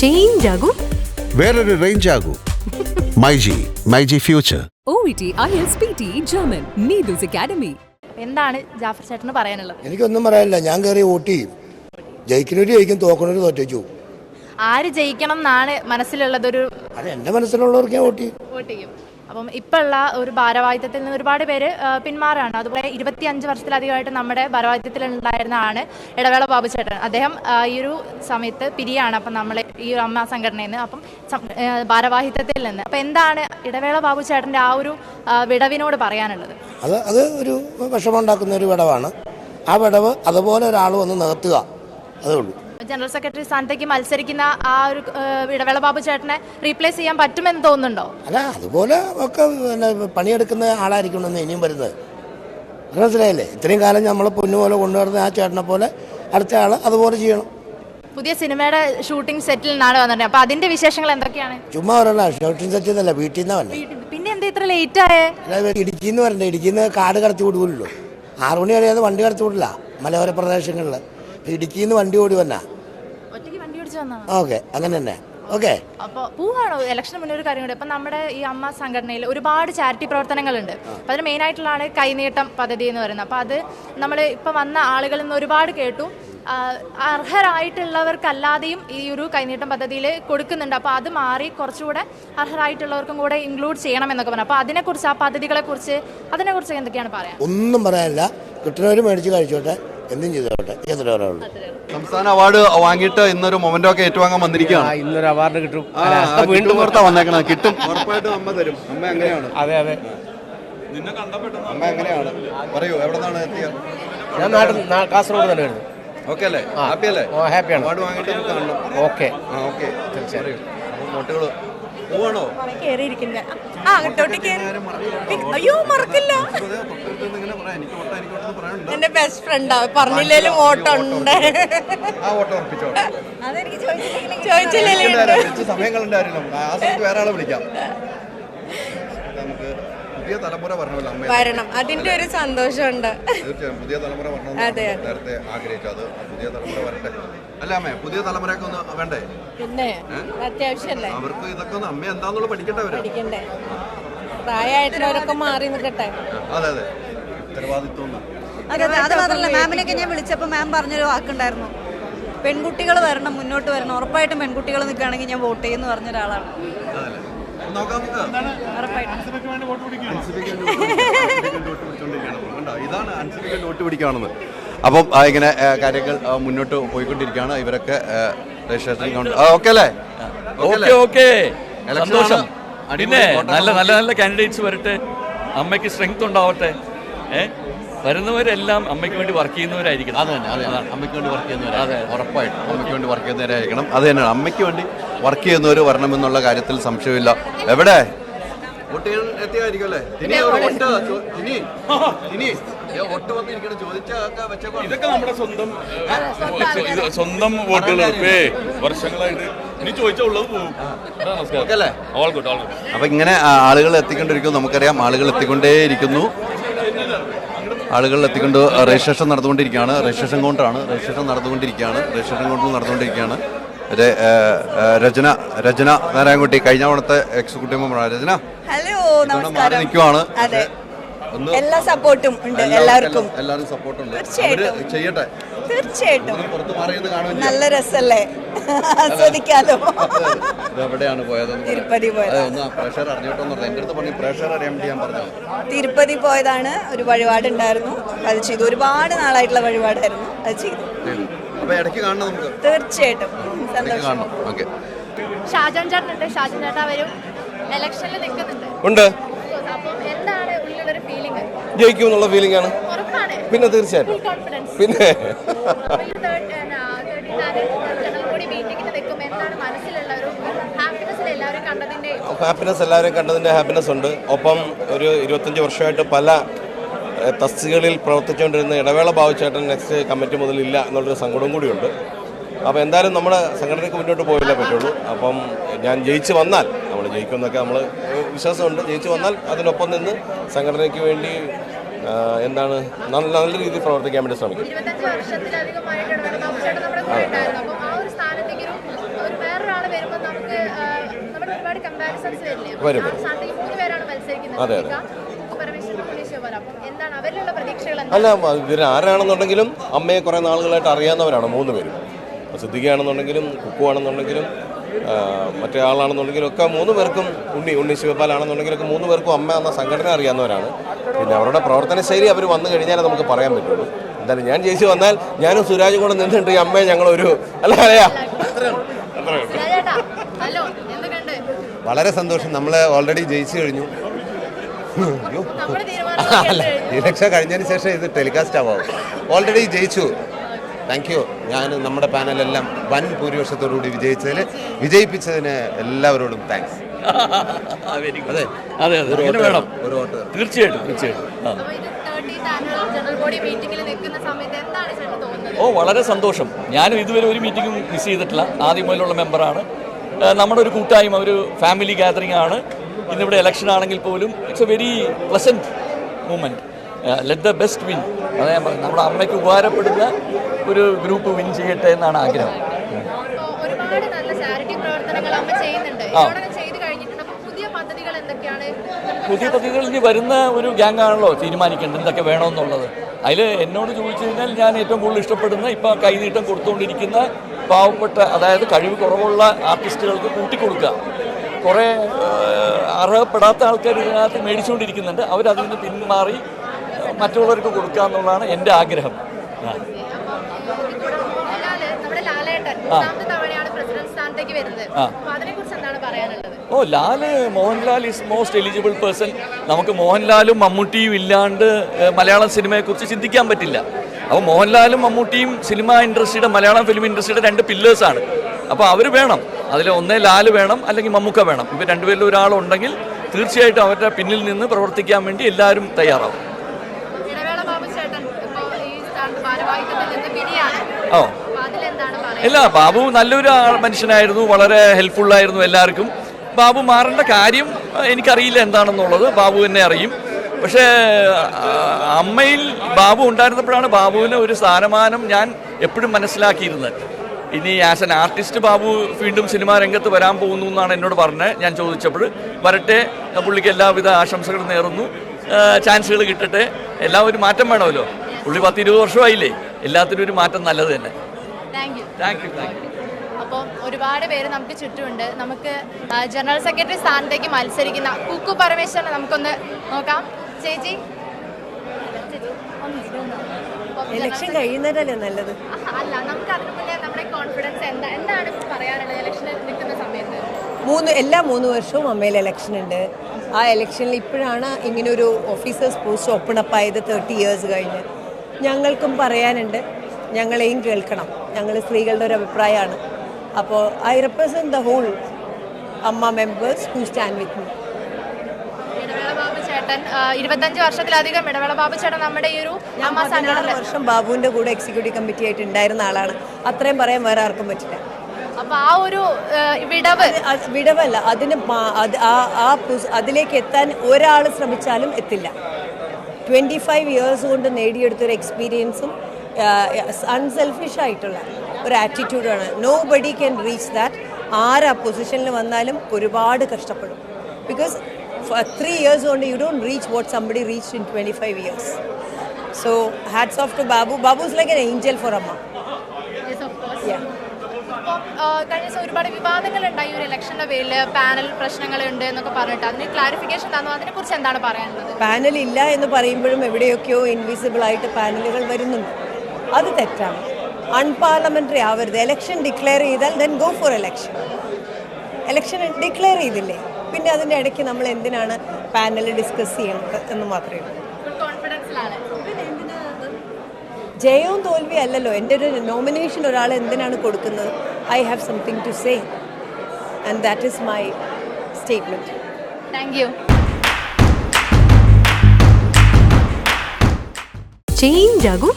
Change ആകും. വേറൊരു range ആകൂ. MyG myG future O E T I S P T German Neethu's academy എന്താണ് ജാഫർ ചേട്ടന് പറയാനുള്ളത്? എനിക്കൊന്നും പറയാനില്ല. ഞാൻ കയറി വോട്ട് ചെയ്യും ജയിക്കുന്നവര് ജയിക്കും തോക്കുന്നവര് തോറ്റു ആര് ജയിക്കണം എന്നാണ് മനസ്സിലുള്ളതൊരു അത് എന്റെ മനസ്സിലുള്ളവർക്ക് ഞാൻ വോട്ട് ചെയ്യും അപ്പം ഇപ്പോഴുള്ള ഒരു ഭാരവാഹിത്വത്തിൽ നിന്ന് ഒരുപാട് പേര് പിന്മാറാണ്. അതുപോലെ ഇരുപത്തി അഞ്ച് വർഷത്തിലധികമായിട്ട് നമ്മുടെ ഭാരവാഹിത്വത്തിൽ ഉണ്ടായിരുന്ന ആണ് ഇടവേള ബാബു ചേട്ടൻ. അദ്ദേഹം ഈ ഒരു സമയത്ത് പിരിയാണ്. അപ്പം നമ്മളെ ഈ ഒരു അമ്മ സംഘടനയിൽ നിന്ന് അപ്പം ഭാരവാഹിത്വത്തിൽ നിന്ന്. അപ്പം എന്താണ് ഇടവേള ബാബു ചേട്ടന്റെ ആ ഒരു വിടവിനോട് പറയാനുള്ളത്? അത് അത് ഒരു വിഷമമുണ്ടാക്കുന്ന ഒരു വിടവാണ്. ആ വിടവ് അതുപോലെ ഒരാൾ വന്ന് നികത്തുക. അതേ ഉള്ളൂ. ജനറൽ സെക്രട്ടറി സ്ഥാനത്തേക്ക് മത്സരിക്കുന്ന ആ ഒരു ഇടവേള ബാബു ചേട്ടനെ റീപ്ലേസ് ചെയ്യാൻ പറ്റുമെന്ന് തോന്നുന്നുണ്ടോ? അല്ല അതുപോലെ ഒക്കെ പണിയെടുക്കുന്ന ആളായിരിക്കണം ആളായിരിക്കണമെന്ന് ഇനിയും വരുന്നത്. മനസ്സിലായില്ലേ? ഇത്രയും കാലം നമ്മൾ പൊന്നുപോലെ കൊണ്ടുവരുന്ന ആ ചേട്ടനെ പോലെ അടുത്ത ആൾ അതുപോലെ ചെയ്യണം. പുതിയ സിനിമയുടെ ഷൂട്ടിംഗ് സെറ്റിൽ നിന്നാണ് വന്നിട്ട് അപ്പൊ അതിന്റെ വിശേഷങ്ങൾ എന്തൊക്കെയാണ്? ചുമ്മാ പറയണ ഷൂട്ടിംഗ് സെറ്റിൽ നിന്നല്ല വീട്ടിൽ നിന്നാ വന്നെ പിന്നെ എന്താ ഇത്ര ലേറ്റ് ആയേ? ഇടുക്കിന്ന് വരണ്ടേ? ഇടുക്കിന്ന് കാട് കടത്തി വിടുകയുള്ളൂ. ആറുമണി കഴിയാതെ വണ്ടി കടത്തി വിടില്ല മലയോര പ്രദേശങ്ങളിൽ ഇടുക്കിന്ന് വണ്ടി ഓടി വന്നാ. ഓക്കെ അങ്ങനെ തന്നെ. ഓക്കെ. അപ്പോൾ പൂവാണോ? ഇലക്ഷന് മുന്നേ ഒരു കാര്യം കൂടെ. നമ്മുടെ ഈ അമ്മ സംഘടനയിൽ ഒരുപാട് ചാരിറ്റി പ്രവർത്തനങ്ങളുണ്ട്. അപ്പോൾ അതിന് മെയിൻ ആയിട്ടുള്ളതാണ് കൈനീട്ടം പദ്ധതി എന്ന് പറയുന്നത്. അപ്പോൾ അത് നമ്മൾ ഇപ്പം വന്ന ആളുകളിൽ നിന്ന് ഒരുപാട് കേട്ടു. അർഹരായിട്ടുള്ളവർക്കല്ലാതെയും ഈ ഒരു കൈനീട്ടം പദ്ധതിയിൽ കൊടുക്കുന്നുണ്ട്. അപ്പോൾ അത് മാറി കുറച്ചുകൂടെ അർഹരായിട്ടുള്ളവർക്കും കൂടെ ഇൻക്ലൂഡ് ചെയ്യണം എന്നൊക്കെ പറഞ്ഞു. അപ്പോൾ അതിനെക്കുറിച്ച് ആ പദ്ധതികളെ പദ്ധതികളെക്കുറിച്ച് അതിനെക്കുറിച്ച് എന്തൊക്കെയാണ് പറയാൻ? ഒന്നും പറയാനില്ല. കിട്ടുന്നവർ മേടിച്ച് കഴിച്ചോട്ടെ. എന്തും ചെയ്തോട്ടെ. ചെയ്തിട്ട് പറയാനുള്ളൂ സംസ്ഥാന അവാർഡ് വാങ്ങിയിട്ട് ഇന്നൊരു മൊമെന്റോ ഒക്കെ ഏറ്റുവാങ്ങാൻ വന്നിരിക്കുകയാണ്. ഇന്നൊരു അവാർഡ് കിട്ടും. കിട്ടും പുറത്താ വന്നേക്കണത്. കിട്ടും. ഉറപ്പായിട്ടും അമ്മ തരും. അമ്മ എങ്ങനെയാണ്? അതെ അതെ. അമ്മ എങ്ങനെയാണ്? പറയൂ എവിടെ നിന്നാണ് എത്തിയത് ഞാൻ നാട്ടിൽ കാസർഗോഡ് തന്നെ വരുന്നു. ഓക്കെ അല്ലേ? ഹാപ്പി അല്ലേ? ഓ ഹാപ്പിയാണ് അവാർഡ് വാങ്ങിയിട്ട് നമുക്ക് കാണണം. ഓക്കെ. ആ ഓക്കെ. തീർച്ചയായും വോട്ടുകൾ പോവാണോ? കേറിയിരിക്കുന്ന. ആ അയ്യോ മറക്കില്ല ഇങ്ങനെ പറയാം എനിക്ക് വോട്ട് എനിക്ക് വോട്ടെന്ന് പറയാനുണ്ട് എന്റെ ബെസ്റ്റ് ഫ്രണ്ടാ പറഞ്ഞില്ലേലും ഓട്ടോ ആ ഉറപ്പിച്ചോ? സമയത്ത് വേറെ ആളെ വിളിക്കാം. നമുക്ക് പുതിയ തലമുറ അമ്മ വരണം. അതിന്റെ ഒരു സന്തോഷമുണ്ട്. തീർച്ചയായും പുതിയ തലമുറ വരണം അതെ, അത്. പുതിയ തലമുറ വരട്ടെ. അല്ല അമ്മേ പുതിയ തലമുറയൊക്കെ ഒന്ന് വേണ്ടേ? പിന്നെ അത്യാവശ്യല്ലേ? അവർക്ക് ഇതൊക്കെ ഒന്ന് അമ്മ എന്താന്നുള്ള പഠിക്കട്ടെ അവർ? പഠിക്കണ്ടേ? പ്രായമായിട്ടുള്ളവരൊക്കെ മാറി നിൽക്കട്ടെ? അതെ അതെ. ഉത്തരവാദിത്വം ഒന്ന്. അതെ അതെ. അത് മാത്രമല്ല മാമിനൊക്കെ ഞാൻ വിളിച്ചപ്പോൾ മാം പറഞ്ഞൊരു വാക്കുണ്ടായിരുന്നു. പെൺകുട്ടികൾ വരണം മുന്നോട്ട് വരണം. ഉറപ്പായിട്ടും പെൺകുട്ടികൾ നിൽക്കുകയാണെങ്കിൽ ഞാൻ വോട്ട് ചെയ്യുമെന്ന് പറഞ്ഞ ഒരാളാണ്? ഇതാണ് വോട്ട് പിടിക്കുകയാണെന്ന്. അപ്പം ഇങ്ങനെ കാര്യങ്ങൾ മുന്നോട്ട് പോയിക്കൊണ്ടിരിക്കുകയാണ്. ഇവരൊക്കെ രജിസ്ട്രേഷൻ കൗണ്ട് ഓക്കെ അല്ലേ? Okay okay. സന്തോഷം. പിന്നെ നല്ല നല്ല നല്ല കാൻഡിഡേറ്റ്സ് വരട്ടെ. അമ്മയ്ക്ക് സ്ട്രെങ്ത് ഉണ്ടാവട്ടെ. ഏ? വരുന്നവരെല്ലാം അമ്മയ്ക്ക് വേണ്ടി വർക്ക് ചെയ്യുന്നവരായിരിക്കണം. അത് തന്നെ അത് അതാണ്. അമ്മയ്ക്ക് വേണ്ടി വർക്ക് ചെയ്യുന്നവരെ ഉറപ്പായിട്ടും. അമ്മയ്ക്ക് വേണ്ടി വർക്ക് ചെയ്യുന്നവരായിരിക്കണം. അത് തന്നെയാണ്. അമ്മയ്ക്ക് വേണ്ടി വർക്ക് ചെയ്യുന്നവർ വരണമെന്നുള്ള കാര്യത്തിൽ സംശയമില്ല. എവിടെ? എത്തിയായിരിക്കും അല്ലേ? ഇനി ഇനി ഇതൊക്കെ നമ്മുടെ സ്വന്തം ഇത് സ്വന്തം വോട്ടുകൾ. വർഷങ്ങളായിട്ട് ഇനി ചോദിച്ചുള്ളത് പോകും ഓൾ ഗുഡ് ഓൾ ഗുഡ്. അപ്പൊ ഇങ്ങനെ ആളുകൾ എത്തിക്കൊണ്ടിരിക്കുന്നു. നമുക്കറിയാം ആളുകൾ എത്തിക്കൊണ്ടേയിരിക്കുന്നു. ആളുകൾ എത്തിക്കൊണ്ട് രജിസ്ട്രേഷൻ നടന്നുകൊണ്ടിരിക്കുകയാണ്. രജിസ്ട്രേഷൻ കൗണ്ടറാണ്. രജിസ്ട്രേഷൻ നടന്നുകൊണ്ടിരിക്കുകയാണ്. രജിസ്ട്രേഷൻ കൗണ്ടറിൽ നടന്നുകൊണ്ടിരിക്കുകയാണ്. രജന രജന ഏ, രചന രചന നാരായണൻകുട്ടി കഴിഞ്ഞ തവണത്തെ എക്സിക്യൂട്ടീവ് മെമ്പറാണ് രചന ഹലോ നമസ്കാരം. നിൽക്കുവാണ്. എല്ലാ സപ്പോർട്ടും ഉണ്ട് എല്ലാവർക്കും. എല്ലാവരും സപ്പോർട്ട് ഉണ്ട് അവർ ചെയ്യട്ടെ. തീർച്ചയായിട്ടും. നല്ല രസല്ലേ? ആസ്വദിക്കാലോ? എവിടെയാണ് പോയത്. തിരുപ്പതി പോയത്. തിരുപ്പതി പോയതാണ്. ഒരു വഴിപാടുണ്ടായിരുന്നു. അത് ചെയ്തു. ഒരുപാട് നാളായിട്ടുള്ള വഴിപാടായിരുന്നു അത് ചെയ്തു. അപ്പൊ ഇടയ്ക്ക് കാണണം നമുക്ക്. തീർച്ചയായിട്ടും. ഷാജാൻ ചേട്ടനുണ്ട്. ഷാജാൻ വരും. ഇലക്ഷനിൽ നിൽക്കുന്നുണ്ട്. ഉണ്ട്. ജയിക്കും എന്നുള്ള ഫീലിംഗ് ആണ്. പിന്നെ തീർച്ചയായിട്ടും. പിന്നെ ഹാപ്പിനെസ് എല്ലാവരും കണ്ടതിന്റെ ഹാപ്പിനെസ് ഉണ്ട്. ഒപ്പം ഒരു ഇരുപത്തഞ്ച് വർഷമായിട്ട് പല തസ്തികളിൽ പ്രവർത്തിച്ചുകൊണ്ടിരുന്ന ഇടവേള ബാബുചേട്ടൻ നെക്സ്റ്റ് കമ്മിറ്റി മുതൽ ഇല്ല എന്നുള്ളൊരു സങ്കടം കൂടിയുണ്ട്. അപ്പോൾ എന്തായാലും നമ്മൾ സംഘടനയ്ക്ക് മുന്നോട്ട് പോയില്ലേ പറ്റുള്ളൂ. അപ്പം ഞാൻ ജയിച്ചു വന്നാൽ നമ്മൾ ജയിക്കുമെന്നൊക്കെ നമ്മൾ വിശ്വാസമുണ്ട്. ജയിച്ചു വന്നാൽ അതിനൊപ്പം നിന്ന് സംഘടനയ്ക്ക് വേണ്ടി എന്താണ് നല്ല നല്ല രീതിയിൽ പ്രവർത്തിക്കാൻ വേണ്ടി ശ്രമിക്കും. വരും, അതെ, അതെ. അല്ല ഇവർ ആരാണെന്നുണ്ടെങ്കിലും അമ്മയെ കുറേ നാളുകളായിട്ട് അറിയാവുന്നവരാണ് മൂന്ന് പേരും. സിദ്ധിക്കുകയാണെന്നുണ്ടെങ്കിലും സിദ്ദിഖാണെന്നുണ്ടെങ്കിലും കുക്കു ആണെന്നുണ്ടെങ്കിലും ആ, മറ്റേ ആളാണെന്നുണ്ടെങ്കിലും ഒക്കെ മൂന്ന് പേർക്കും ഉണ്ണി ഉണ്ണി ശിവപാലാണെന്നുണ്ടെങ്കിലൊക്കെ മൂന്ന് പേർക്കും അമ്മ എന്ന സംഘടന അറിയാവുന്നവരാണ്. പിന്നെ അവരുടെ പ്രവർത്തന ശൈലി അവർ വന്നു കഴിഞ്ഞാലേ നമുക്ക് പറയാൻ പറ്റുള്ളൂ. എന്തായാലും ഞാൻ ജയിച്ചു വന്നാൽ ഞാനും സുരാജ് കൂടെ നിന്നിട്ട് ഈ അമ്മയെ ഞങ്ങളൊരു അല്ല അറിയാം വളരെ സന്തോഷം. നമ്മൾ ഓൾറെഡി ജയിച്ചു കഴിഞ്ഞു. നമ്മുടെ തീരുമാനം അല്ല ഇലക്ഷൻ കഴിഞ്ഞതിന് ശേഷം ഇത് ടെലികാസ്റ്റ് ആവാം. ഓൾറെഡി ജയിച്ചു. താങ്ക് യു ഞാൻ നമ്മുടെ പാനലെല്ലാം വൻ ഭൂരിപക്ഷത്തോടുകൂടി വിജയിച്ചതിൽ വിജയിപ്പിച്ചതിന് എല്ലാവരോടും താങ്ക്സ് വെരി ഗുഡ് അതെ. അതെ ഒരു വേണം. ഒരു വോട്ട് തീർച്ചയായിട്ടും തീർച്ചയായിട്ടും. ഓ വളരെ സന്തോഷം. ഞാനും ഇതുവരെ ഒരു മീറ്റിംഗും മിസ് ചെയ്തിട്ടില്ല. ആദ്യം മുതലുള്ള മെമ്പറാണ് നമ്മുടെ ഒരു കൂട്ടായ്മ ഒരു ഫാമിലി ഗാദറിംഗ് ആണ്. ഇന്നിവിടെ ഇലക്ഷൻ ആണെങ്കിൽ പോലും it's a very pleasant moment let the best win അതാ ഞാൻ പറഞ്ഞത്. നമ്മുടെ അമ്മയ്ക്ക് ഉപകാരപ്പെടുന്ന ഒരു ഗ്രൂപ്പ് വിൻ ചെയ്യട്ടെ എന്നാണ് ആഗ്രഹം. ആ. പുതിയ പദ്ധതികൾ ഇനി വരുന്ന ഒരു ഗ്യാങ് ആണല്ലോ തീരുമാനിക്കേണ്ടത്. എന്തൊക്കെ വേണമെന്നുള്ളത്. അതിൽ എന്നോട് ചോദിച്ചു കഴിഞ്ഞാൽ ഞാൻ ഏറ്റവും കൂടുതൽ ഇഷ്ടപ്പെടുന്ന ഇപ്പോൾ കൈനീട്ടം കൊടുത്തുകൊണ്ടിരിക്കുന്ന പാവപ്പെട്ട അതായത് കഴിവ് കുറവുള്ള ആർട്ടിസ്റ്റുകൾക്ക് കൂട്ടിക്കൊടുക്കുക. കുറേ അർഹപ്പെടാത്ത ആൾക്കാർ ഇതിനകത്ത് മേടിച്ചുകൊണ്ടിരിക്കുന്നുണ്ട്. അവരതിൽ നിന്ന് പിന്മാറി മറ്റുള്ളവർക്ക് കൊടുക്കുക എന്നുള്ളതാണ് എന്റെ ആഗ്രഹം ആ. മോഹൻലാൽ നമ്മുടെ ലാലേട്ടൻ മൂന്നാമത്തെ തവണയാണ് പ്രസിഡന്റ് സ്ഥാനത്തേക്ക് വരുന്നത് ആ. അപ്പോൾ അതിനെക്കുറിച്ച് എന്താണ് പറയാനുള്ളത് ഓ Lal Mohanlal is most eligible person നമുക്ക് മോഹൻലാലും മമ്മൂട്ടിയും ഇല്ലാണ്ട് മലയാള സിനിമയെക്കുറിച്ച് ചിന്തിക്കാൻ പറ്റില്ല. അപ്പോൾ മോഹൻലാലും മമ്മൂട്ടിയും സിനിമ ഇൻഡസ്ട്രിയുടെ മലയാളം ഫിലിം ഇൻഡസ്ട്രിയുടെ രണ്ട് പില്ലേഴ്സാണ് അപ്പോൾ അവർ വേണം. അതിൽ ഒന്നേ ലാൽ വേണം അല്ലെങ്കിൽ മമ്മൂക്ക വേണം. ഇവർ രണ്ടുപേരിൽ ഒരാളുണ്ടെങ്കിൽ തീർച്ചയായിട്ടും അവരുടെ പിന്നിൽ നിന്ന് പ്രവർത്തിക്കാൻ വേണ്ടി എല്ലാവരും തയ്യാറാവും. ഓ. ഇല്ല ബാബു നല്ലൊരു മനുഷ്യനായിരുന്നു വളരെ ഹെൽപ്ഫുൾ ആയിരുന്നു എല്ലാവർക്കും. ബാബു മാറേണ്ട കാര്യം എനിക്കറിയില്ല എന്താണെന്നുള്ളത്. ബാബു എന്നെ അറിയും. പക്ഷേ അമ്മയിൽ ബാബു ഉണ്ടായിരുന്നപ്പോഴാണ് ബാബുവിന് ഒരു സ്ഥാനമാനം ഞാൻ എപ്പോഴും മനസ്സിലാക്കിയിരുന്നത്. ഇനി ആസ് എൻ ആർട്ടിസ്റ്റ് ബാബു വീണ്ടും സിനിമാ രംഗത്ത് വരാൻ പോകുന്നു എന്നാണ് എന്നോട് പറഞ്ഞത്. ഞാൻ ചോദിച്ചപ്പോൾ വരട്ടെ പുള്ളിക്ക് എല്ലാവിധ ആശംസകളും നേർന്നു. ചാൻസുകൾ കിട്ടട്ടെ. എല്ലാം ഒരു മാറ്റം വേണമല്ലോ. പുള്ളി പത്തിരുപത് വർഷമായില്ലേ? എല്ലാത്തിനും ഒരു മാറ്റം നല്ലത് തന്നെ. താങ്ക് യു താങ്ക് യു അപ്പം ഒരുപാട് പേര് നമുക്ക് ചുറ്റുമുണ്ട്. നമുക്ക് ജനറൽ സെക്രട്ടറി സ്ഥാനത്തേക്ക് മത്സരിക്കുന്ന കുക്കു പരമേശ്വരനെ നമുക്കൊന്ന് നോക്കാം. ചേച്ചി? ഇലക്ഷൻ കഴിയുന്നതല്ലേ നല്ലത്? അല്ല നമുക്ക് അതിനു മുന്നേ നമ്മുടെ കോൺഫിഡൻസ് എന്താ എന്താണ് പറയാനുള്ളത് ഇലക്ഷനിൽ നിൽക്കുന്ന സമയത്ത്? മൂന്ന് എല്ലാ മൂന്ന് വർഷവും അമ്മയിൽ ഇലക്ഷൻ ഉണ്ട്. ആ ഇലക്ഷനിൽ ഇപ്പോഴാണ് ഇങ്ങനൊരു ഓഫീസേഴ്സ് പോസ്റ്റ് ഓപ്പൺ അപ്പ് ആയത് തേർട്ടി ഇയേഴ്സ് കഴിഞ്ഞ്. ഞങ്ങൾക്കും പറയാനുണ്ട്. ഞങ്ങളെയും കേൾക്കണം. ഞങ്ങൾ സ്ത്രീകളുടെ ഒരു അഭിപ്രായമാണ്. അപ്പോൾ I represent the whole AMMA members who stand with me ചേട്ടൻ ഇരുപത്തഞ്ച് വർഷത്തിലധികം ഇടവേള ബാബു ചേട്ടൻ നമ്മുടെ ഈ ഒരു അമ്മ സംഘടന വർഷം ബാബുവിന്റെ കൂടെ എക്സിക്യൂട്ടീവ് കമ്മിറ്റി ആയിട്ട് ഉണ്ടായിരുന്ന ആളാണ്. അത്രയും പറയാൻ വേറെ ആർക്കും പറ്റില്ല. അപ്പൊ ആ ഒരു വിടവ് വിടവല്ല അതിന് ആ അതിലേക്ക് എത്താൻ ഒരാൾ ശ്രമിച്ചാലും എത്തില്ല. ട്വന്റി ഫൈവ് ഇയേഴ്സ് കൊണ്ട് നേടിയെടുത്തൊരു എക്സ്പീരിയൻസും അൺസെൽഫിഷ് ആയിട്ടുള്ള ഒരു ആറ്റിറ്റ്യൂഡാണ് nobody can reach that ആരാ പൊസിഷനിൽ വന്നാലും ഒരുപാട് കഷ്ടപ്പെടും. ബിക്കോസ് ത്രീ ഇയേഴ്സ് കൊണ്ട് you don't reach what somebody reach in twenty five years so hats off to Babu Babu is like an angel for AMMA കഴിഞ്ഞ ദിവസം ഒരുപാട് വിവാദങ്ങൾ ഉണ്ടായി ഒരു ഇലക്ഷന്റെ പേരിൽ പാനൽ പ്രശ്നങ്ങളുണ്ട് എന്നൊക്കെ പറഞ്ഞിട്ട്. അതിന് ക്ലാരിഫിക്കേഷൻ തന്നു? അതിനെ കുറിച്ച് എന്താണ് പറയാനുള്ളത്? പാനൽ ഇല്ല എന്ന് പറയുമ്പോഴും എവിടെയൊക്കെയോ ഇൻവിസിബിൾ ആയിട്ട് പാനലുകൾ വരുന്നുണ്ട്. അത് തെറ്റാണ്. അൺപാർലമെന്ററി ആവരുത്. എലക്ഷൻ ഡിക്ലെയർ ചെയ്താൽ then go for election election declare ചെയ്തില്ലേ? പിന്നെ അതിന്റെ ഇടയ്ക്ക് നമ്മൾ എന്തിനാണ് പാനൽ ഡിസ്കസ് ചെയ്യുന്നത് എന്ന് മാത്രമേ ഉള്ളൂ. ജയവും തോൽവി അല്ലല്ലോ. എന്റെ ഒരു നോമിനേഷൻ ഒരാൾ എന്തിനാണ് കൊടുക്കുന്നത്? I have something to say and that is my statement thank you change ആകൂ.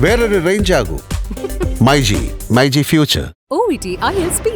വേറൊരു range ആകൂ myG myG future O E T I S P